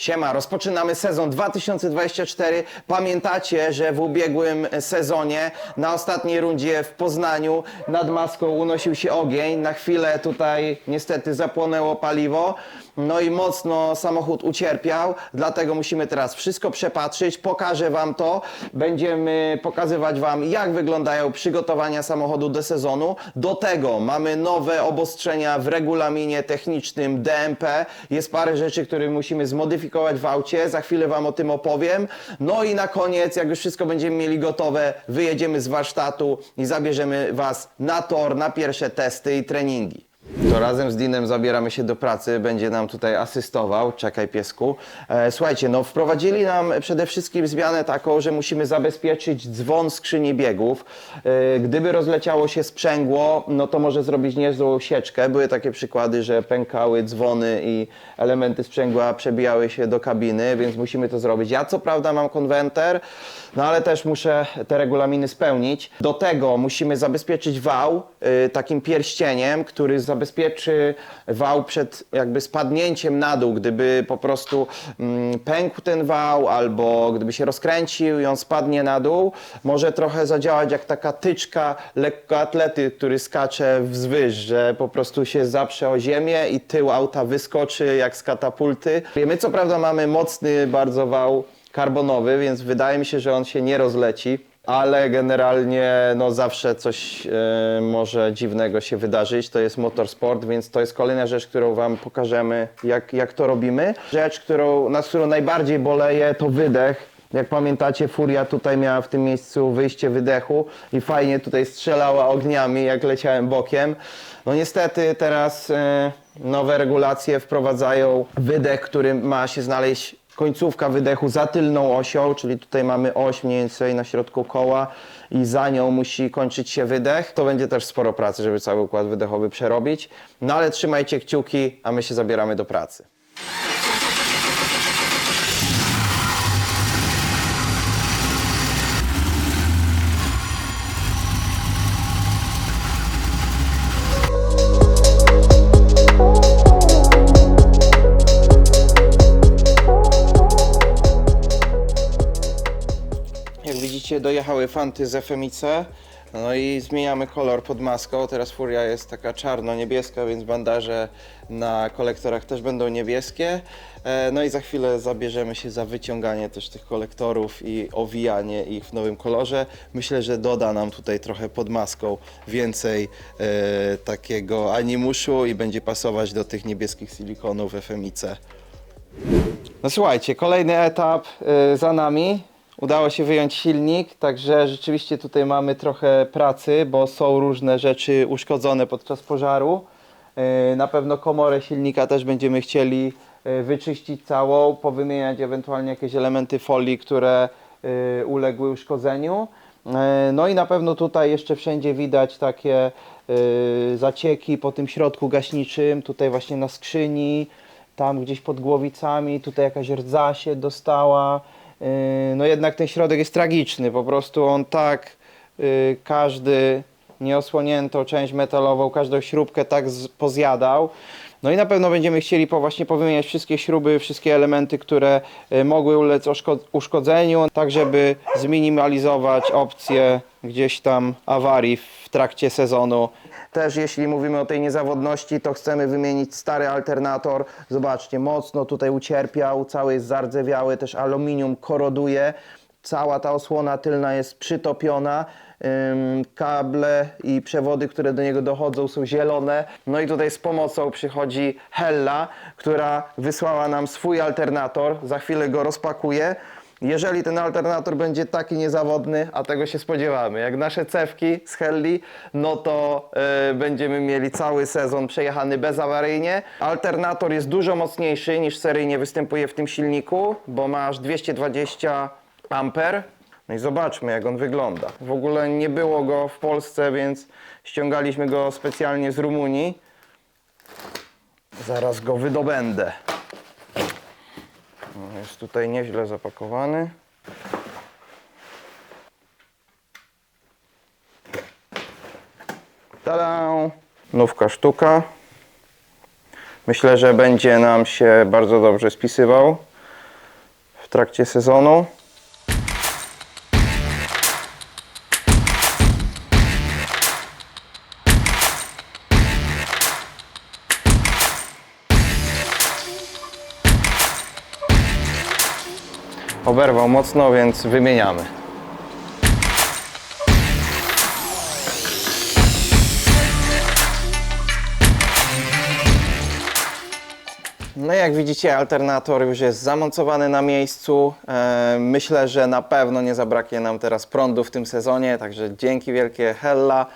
Siema, rozpoczynamy sezon 2024. Pamiętacie, że w ubiegłym sezonie na ostatniej rundzie w Poznaniu nad maską unosił się ogień. Na chwilę tutaj niestety zapłonęło paliwo. No i mocno samochód ucierpiał, dlatego musimy teraz wszystko przepatrzyć. Pokażę Wam to. Będziemy pokazywać Wam, jak wyglądają przygotowania samochodu do sezonu. Do tego mamy nowe obostrzenia w regulaminie technicznym DMP. Jest parę rzeczy, które musimy zmodyfikować w aucie. Za chwilę Wam o tym opowiem. No i na koniec, jak już wszystko będziemy mieli gotowe, wyjedziemy z warsztatu i zabierzemy Was na tor, na pierwsze testy i treningi. To razem z Dinem zabieramy się do pracy, będzie nam tutaj asystował. Czekaj piesku. E, słuchajcie, no wprowadzili nam przede wszystkim zmianę taką, że musimy zabezpieczyć dzwon skrzyni biegów. E, gdyby rozleciało się sprzęgło, no to może zrobić niezłą sieczkę. Były takie przykłady, że pękały dzwony i elementy sprzęgła przebijały się do kabiny, więc musimy to zrobić. Ja co prawda mam konwenter, no ale też muszę te regulaminy spełnić. Do tego musimy zabezpieczyć wał y, takim pierścieniem, który zabezpieczy wał przed jakby spadnięciem na dół, gdyby po prostu mm, pękł ten wał albo gdyby się rozkręcił i on spadnie na dół, może trochę zadziałać jak taka tyczka lekkoatlety, który skacze wzwyż, że po prostu się zaprze o ziemię i tył auta wyskoczy jak z katapulty. My co prawda mamy mocny bardzo wał karbonowy, więc wydaje mi się, że on się nie rozleci, ale generalnie no zawsze coś e, może dziwnego się wydarzyć. To jest motorsport, więc to jest kolejna rzecz, którą Wam pokażemy, jak, jak to robimy. Rzecz, którą, nad którą najbardziej boleję, to wydech. Jak pamiętacie, Furia tutaj miała w tym miejscu wyjście wydechu i fajnie tutaj strzelała ogniami, jak leciałem bokiem. No niestety teraz e, nowe regulacje wprowadzają wydech, który ma się znaleźć końcówka wydechu za tylną osią, czyli tutaj mamy oś mniej więcej na środku koła i za nią musi kończyć się wydech. To będzie też sporo pracy, żeby cały układ wydechowy przerobić. No ale trzymajcie kciuki, a my się zabieramy do pracy. Widzicie, dojechały fanty z FMIC. No i zmieniamy kolor pod maską. Teraz furia jest taka czarno-niebieska, więc bandaże na kolektorach też będą niebieskie. E, No i za chwilę zabierzemy się za wyciąganie też tych kolektorów i owijanie ich w nowym kolorze. Myślę, że doda nam tutaj trochę pod maską więcej e, takiego animuszu i będzie pasować do tych niebieskich silikonów FMIC. No słuchajcie, kolejny etap y, za nami. Udało się wyjąć silnik, także rzeczywiście tutaj mamy trochę pracy, bo są różne rzeczy uszkodzone podczas pożaru. Y, Na pewno komorę silnika też będziemy chcieli y, wyczyścić całą, powymieniać ewentualnie jakieś elementy folii, które y, uległy uszkodzeniu. No i na pewno tutaj jeszcze wszędzie widać takie zacieki po tym środku gaśniczym, tutaj właśnie na skrzyni, tam gdzieś pod głowicami, tutaj jakaś rdza się dostała. Yy, No jednak ten środek jest tragiczny, po prostu on tak yy, każdy nieosłoniętą część metalową, każdą śrubkę tak pozjadał. No i na pewno będziemy chcieli po właśnie powymieniać wszystkie śruby, wszystkie elementy, które y, mogły ulec uszkodzeniu, tak żeby zminimalizować opcję gdzieś tam awarii w trakcie sezonu. Też jeśli mówimy o tej niezawodności, to chcemy wymienić stary alternator. Zobaczcie, mocno tutaj ucierpiał, cały jest zardzewiały, też aluminium koroduje. Cała ta osłona tylna jest przytopiona. Kable i przewody, które do niego dochodzą, są zielone. No i tutaj z pomocą przychodzi Hella, która wysłała nam swój alternator. Za chwilę go rozpakuję. Jeżeli ten alternator będzie taki niezawodny, a tego się spodziewamy, jak nasze cewki z Helli, no to y, będziemy mieli cały sezon przejechany bezawaryjnie. Alternator jest dużo mocniejszy niż seryjnie występuje w tym silniku, bo ma aż 220 amper. No i zobaczmy, jak on wygląda. W ogóle nie było go w Polsce, więc ściągaliśmy go specjalnie z Rumunii. Zaraz go wydobędę. Jest tutaj nieźle zapakowany. Tada! Nówka sztuka. Myślę, że będzie nam się bardzo dobrze spisywał. trakcie sezonu. Oberwał mocno, więc wymieniamy. No jak widzicie, alternator już jest zamontowany na miejscu. E, Myślę, że na pewno nie zabraknie nam teraz prądu w tym sezonie, także dzięki wielkie Hella.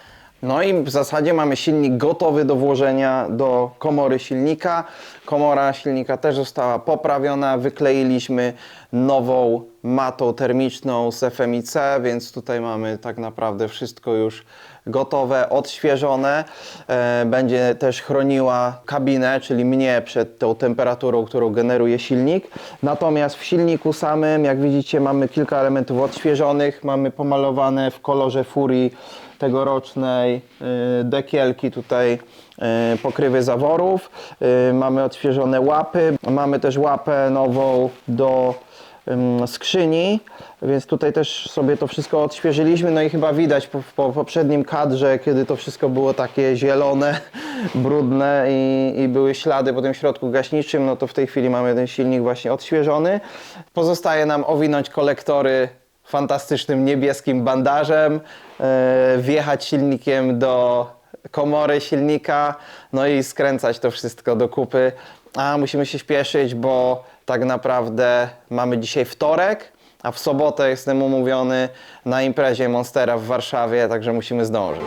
No i w zasadzie mamy silnik gotowy do włożenia do komory silnika. Komora silnika też została poprawiona, wykleiliśmy nową matą termiczną z FMIC, więc tutaj mamy tak naprawdę wszystko już gotowe, odświeżone. E, Będzie też chroniła kabinę, czyli mnie przed tą temperaturą, którą generuje silnik. Natomiast w silniku samym, jak widzicie, mamy kilka elementów odświeżonych. Mamy pomalowane w kolorze furii tegorocznej y, dekielki tutaj y, pokrywy zaworów. Y, Mamy odświeżone łapy. Mamy też łapę nową do skrzyni, więc tutaj też sobie to wszystko odświeżyliśmy. No i chyba widać po, po poprzednim kadrze, kiedy to wszystko było takie zielone, brudne i, i były ślady po tym środku gaśniczym, no to w tej chwili mamy ten silnik właśnie odświeżony. Pozostaje nam owinąć kolektory fantastycznym niebieskim bandażem, e, wjechać silnikiem do komory silnika, no i skręcać to wszystko do kupy. A musimy się śpieszyć, bo tak naprawdę mamy dzisiaj wtorek, a w sobotę jestem umówiony na imprezie Monstera w Warszawie, także musimy zdążyć.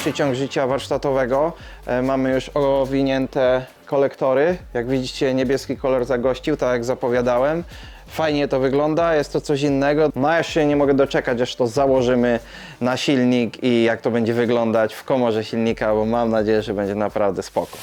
Dalszy ciąg życia warsztatowego. E, Mamy już owinięte kolektory. Jak widzicie, niebieski kolor zagościł, tak jak zapowiadałem. Fajnie to wygląda, jest to coś innego. No ja się nie mogę doczekać, aż to założymy na silnik i jak to będzie wyglądać w komorze silnika, bo mam nadzieję, że będzie naprawdę spoko.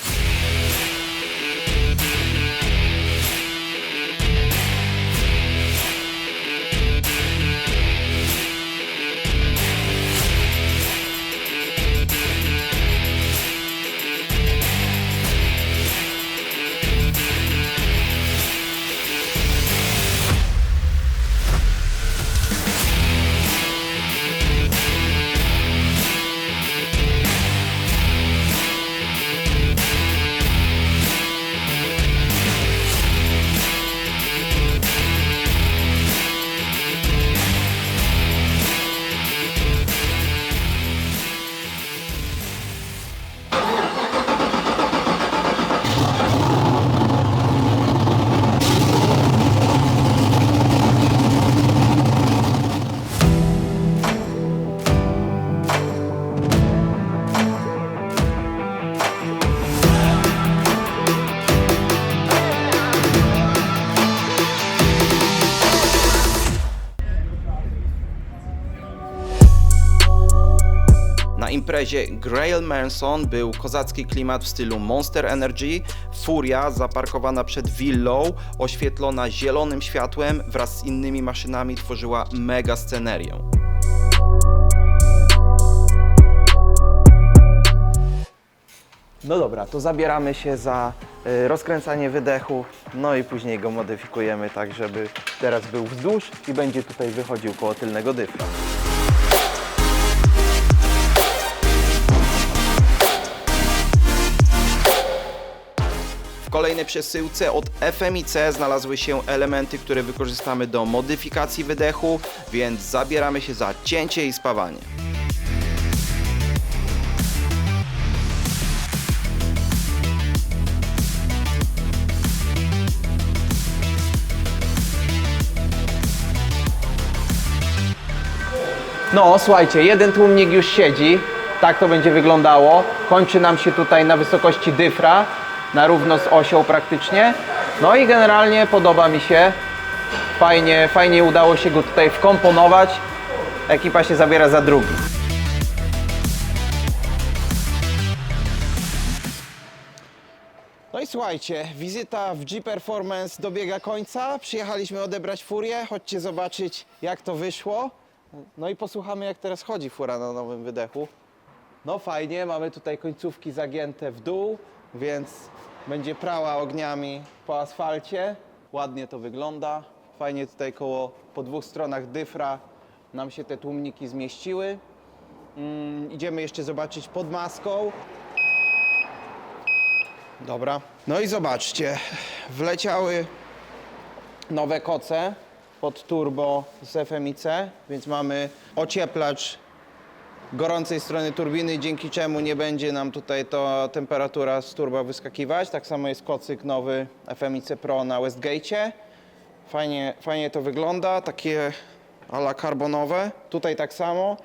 Imprezie Grail Manson był kozacki klimat w stylu Monster Energy. Furia zaparkowana przed willą, oświetlona zielonym światłem wraz z innymi maszynami tworzyła mega scenerię. No dobra, to zabieramy się za y, rozkręcanie wydechu, no i później go modyfikujemy tak, żeby teraz był wzdłuż i będzie tutaj wychodził koło tylnego dyfra. Kolejnej przesyłce od FMIC znalazły się elementy, które wykorzystamy do modyfikacji wydechu, więc zabieramy się za cięcie i spawanie. No, słuchajcie, jeden tłumnik już siedzi. Tak to będzie wyglądało. Kończy nam się tutaj na wysokości dyfra, na równo z osią praktycznie. No i generalnie podoba mi się. Fajnie, fajnie udało się go tutaj wkomponować. Ekipa się zabiera za drugi. No i słuchajcie, wizyta w G-Performance dobiega końca. Przyjechaliśmy odebrać furię. Chodźcie zobaczyć, jak to wyszło. No i posłuchamy, jak teraz chodzi fura na nowym wydechu. No fajnie, mamy tutaj końcówki zagięte w dół, więc będzie prała ogniami po asfalcie. Ładnie to wygląda. Fajnie tutaj koło, po dwóch stronach dyfra nam się te tłumniki zmieściły. Mm, idziemy jeszcze zobaczyć pod maską. Dobra. No i zobaczcie, wleciały nowe koce pod turbo z FMIC, więc mamy ocieplacz gorącej strony turbiny, dzięki czemu nie będzie nam tutaj to temperatura z turbo wyskakiwać. Tak samo jest kocyk nowy FMIC Pro na Westgate'cie. Fajnie, fajnie to wygląda, takie ala karbonowe. Tutaj tak samo.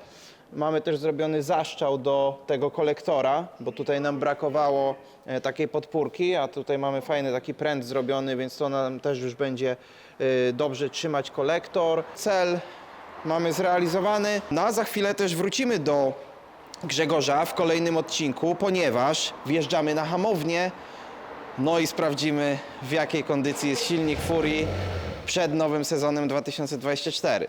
Mamy też zrobiony zaszczał do tego kolektora, bo tutaj nam brakowało e, takiej podpórki, a tutaj mamy fajny taki pręt zrobiony, więc to nam też już będzie e, dobrze trzymać kolektor. Cel mamy zrealizowany. No a za chwilę też wrócimy do Grzegorza w kolejnym odcinku, ponieważ wjeżdżamy na hamownię, no i sprawdzimy w jakiej kondycji jest silnik Furii przed nowym sezonem 2024.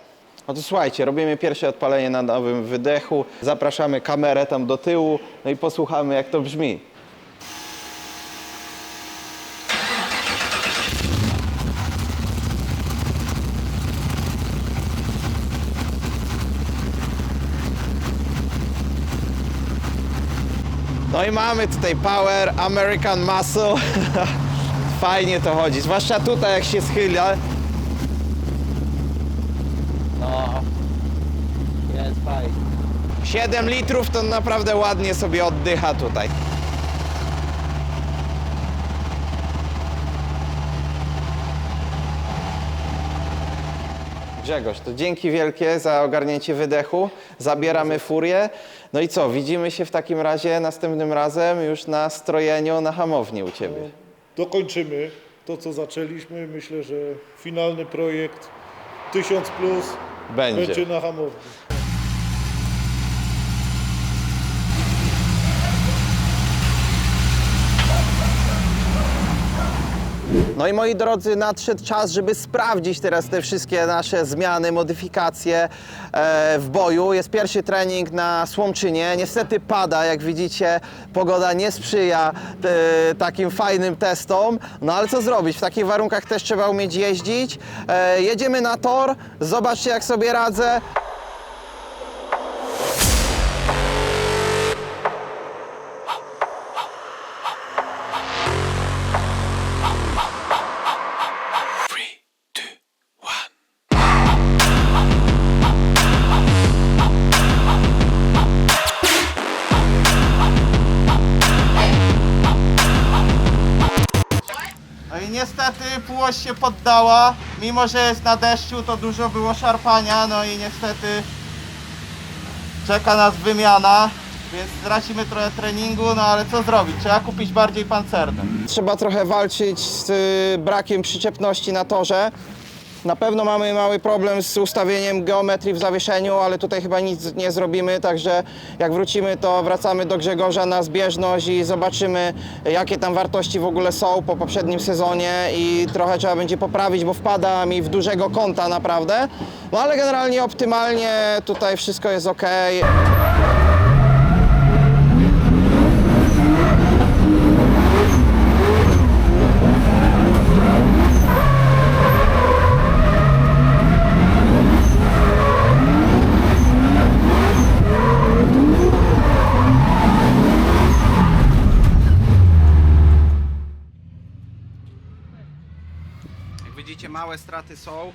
No to słuchajcie, robimy pierwsze odpalenie na nowym wydechu, zapraszamy kamerę tam do tyłu, no i posłuchamy jak to brzmi. No i mamy tutaj Power American Muscle. Fajnie to chodzi, zwłaszcza tutaj jak się schyla. No, jest fajnie. 7 litrów to naprawdę ładnie sobie oddycha tutaj. Grzegorz, to dzięki wielkie za ogarnięcie wydechu. Zabieramy furię. No i co, widzimy się w takim razie następnym razem już na strojeniu na hamowni u Ciebie. dokończymy to, co zaczęliśmy. Myślę, że finalny projekt 1000 plus Będzie. będzie na hamowni. No i moi drodzy, nadszedł czas, żeby sprawdzić teraz te wszystkie nasze zmiany, modyfikacje e, w boju. Jest pierwszy trening na Słomczynie. Niestety pada, jak widzicie, pogoda nie sprzyja e, takim fajnym testom. No ale co zrobić? W takich warunkach też trzeba umieć jeździć. E, jedziemy na tor, zobaczcie jak sobie radzę. Niestety półoś się poddała. Mimo, że jest na deszczu, to dużo było szarpania. No i niestety czeka nas wymiana. Więc stracimy trochę treningu, no ale co zrobić? Trzeba kupić bardziej pancerne. Trzeba trochę walczyć z y, brakiem przyczepności na torze. Na pewno mamy mały problem z ustawieniem geometrii w zawieszeniu, ale tutaj chyba nic nie zrobimy, także jak wrócimy, to wracamy do Grzegorza na zbieżność i zobaczymy, jakie tam wartości w ogóle są po poprzednim sezonie i trochę trzeba będzie poprawić, bo wpada mi w dużego kąta naprawdę. No ale generalnie optymalnie tutaj wszystko jest ok. Małe straty są.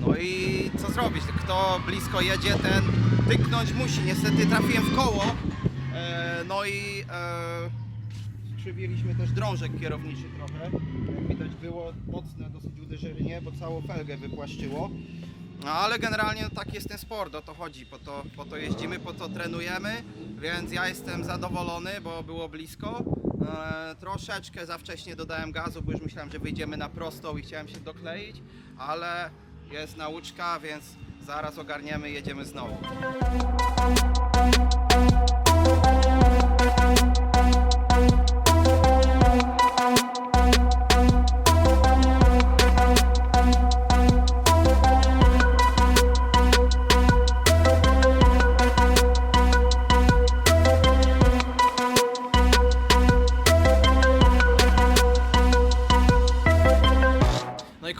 No i co zrobić? Kto blisko jedzie, ten tyknąć musi. Niestety trafiłem w koło. E, no i e, skrzywiliśmy też drążek kierowniczy trochę. Jak widać było mocne dosyć uderzenie, bo całą felgę wypłaszczyło. No ale generalnie no, tak jest ten sport, o to chodzi, po to, po to jeździmy, po to trenujemy, więc ja jestem zadowolony, bo było blisko. E, troszeczkę za wcześnie dodałem gazu, bo już myślałem, że wyjdziemy na prostą i chciałem się dokleić, ale jest nauczka, więc zaraz ogarniemy jedziemy znowu.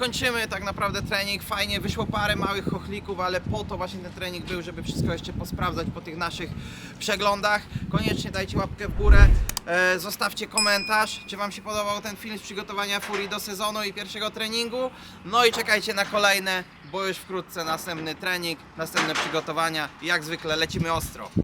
Kończymy tak naprawdę trening. Fajnie, wyszło parę małych chochlików, ale po to właśnie ten trening był, żeby wszystko jeszcze posprawdzać po tych naszych przeglądach. Koniecznie dajcie łapkę w górę, e, zostawcie komentarz, czy Wam się podobał ten film z przygotowania Furii do sezonu i pierwszego treningu. No i czekajcie na kolejne, bo już wkrótce następny trening, następne przygotowania. Jak zwykle lecimy ostro.